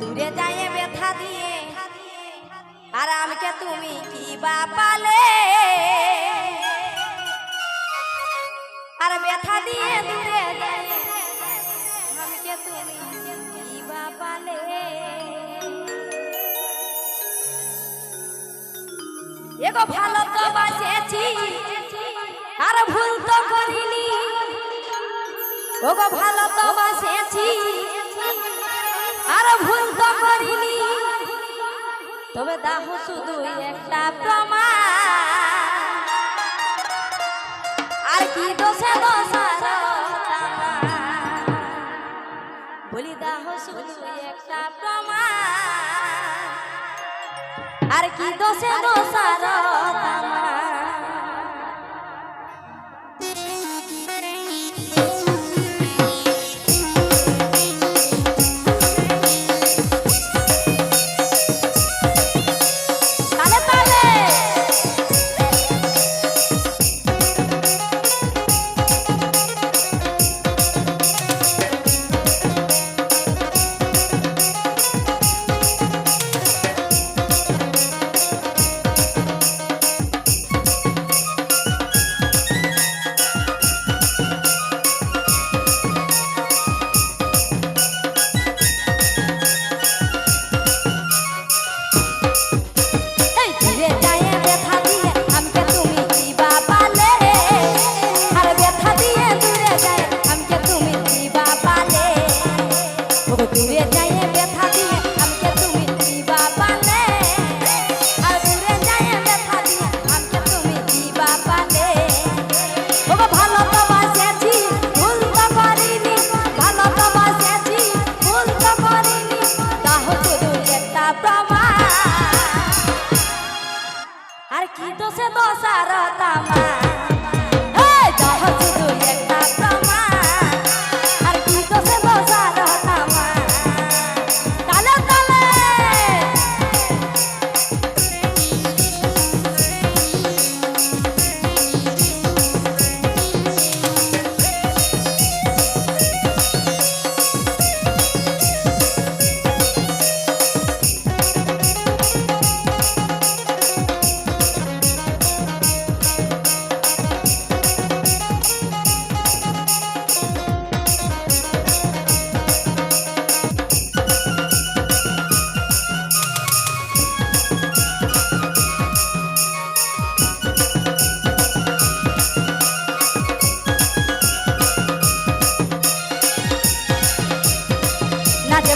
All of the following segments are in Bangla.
দূরে যায় ব্যথা দিয়ে। আর আমাকে তুমি কি বা পালে? আর ব্যথা দিয়ে দূরে আমাকে তুমি কি বা এগো ভালো তো বাসেছি আর ভুল তো করিনি। ওগো ভালো তো বাসেছি আর তবে দাহ শুধু একটা প্রমাণ। আর কি দোষে দোষার বলি দাহ শুধু একটা প্রমাণ। আর কি দোষে দোষার তালে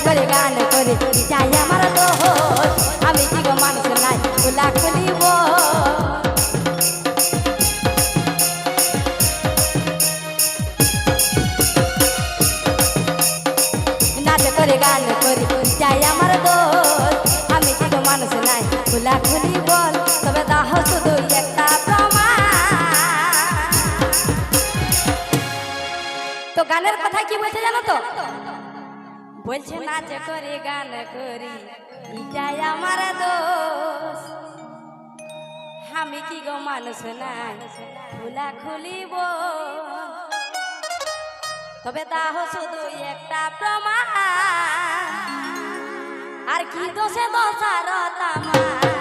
করে গান করে চাই আমার দোষ। আমি কি মানুষ নাই গোলা খুলিব। নাচে করে, গান করে চাই আমার দোষ। আমি কি মানুষ নাই গোলা খুলি বল তবে দাহ শুধু একটা তো গানের কথা কি বলছে জানো তো? বলছে, নাচ করি গান করি। এটাই আমার দোষ। আমি কি গো মানুষ নাই খোলা খুলিব। তবে তাহ শুধু একটা প্রমাণ। আর কি দোষে দোষার তামা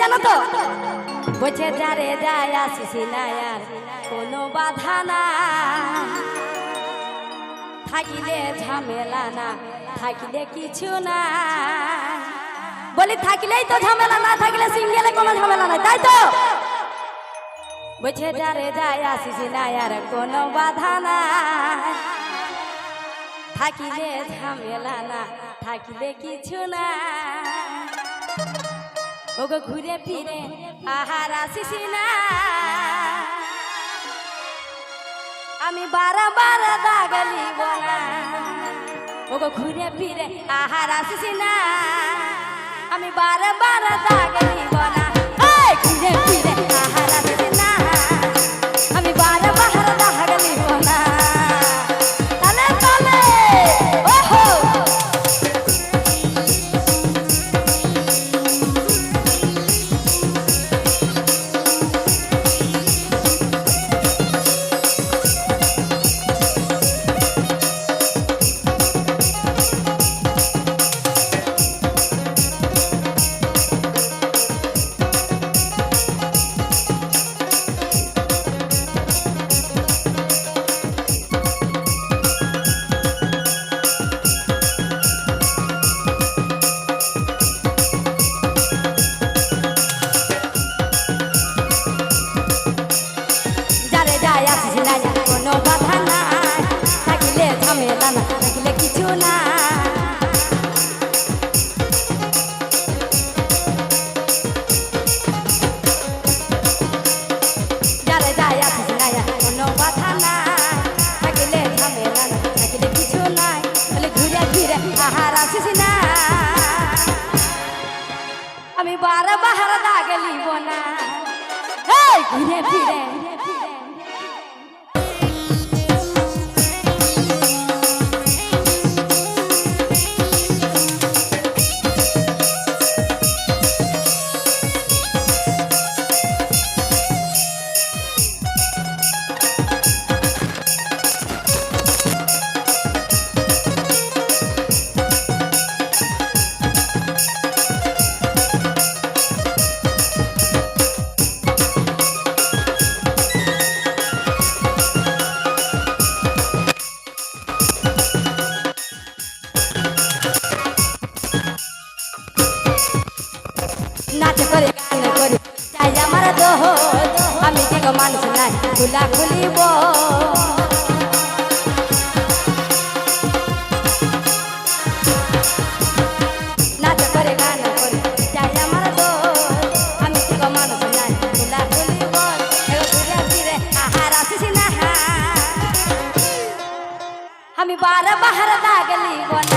জানো তো? বলছে যারে যায়, আসিস না আর কোনো বাধা না। থাকিলে ঝামেলা না, থাকিলে কিছু না। বলি থাকিলেই তো ঝামেলা, না থাকিলে সিঙ্গেলে কোনো ঝামেলা নাই, তাই তো? বলছে যারে যায়, আসিস না আর কোনো বাধা না। থাকিলে ঝামেলা না, থাকিলে কিছু না। ওগো ঘুরে ফিরে আহার আসিস না আমি বারবার দাগলি বলা। ওগো ঘুরে ফিরে আহার আসিস না আমি বারবার দাগলি বলা। ঘুরে ফিরে আহার দাগলি বোনা এই ঘুরে ফিরে নাচ করে, গান করে। চাই আমার দোহ আমি যে গো মানুষ নাই, খুলা খুলিব। আমি বার বাহার দাগলি বনা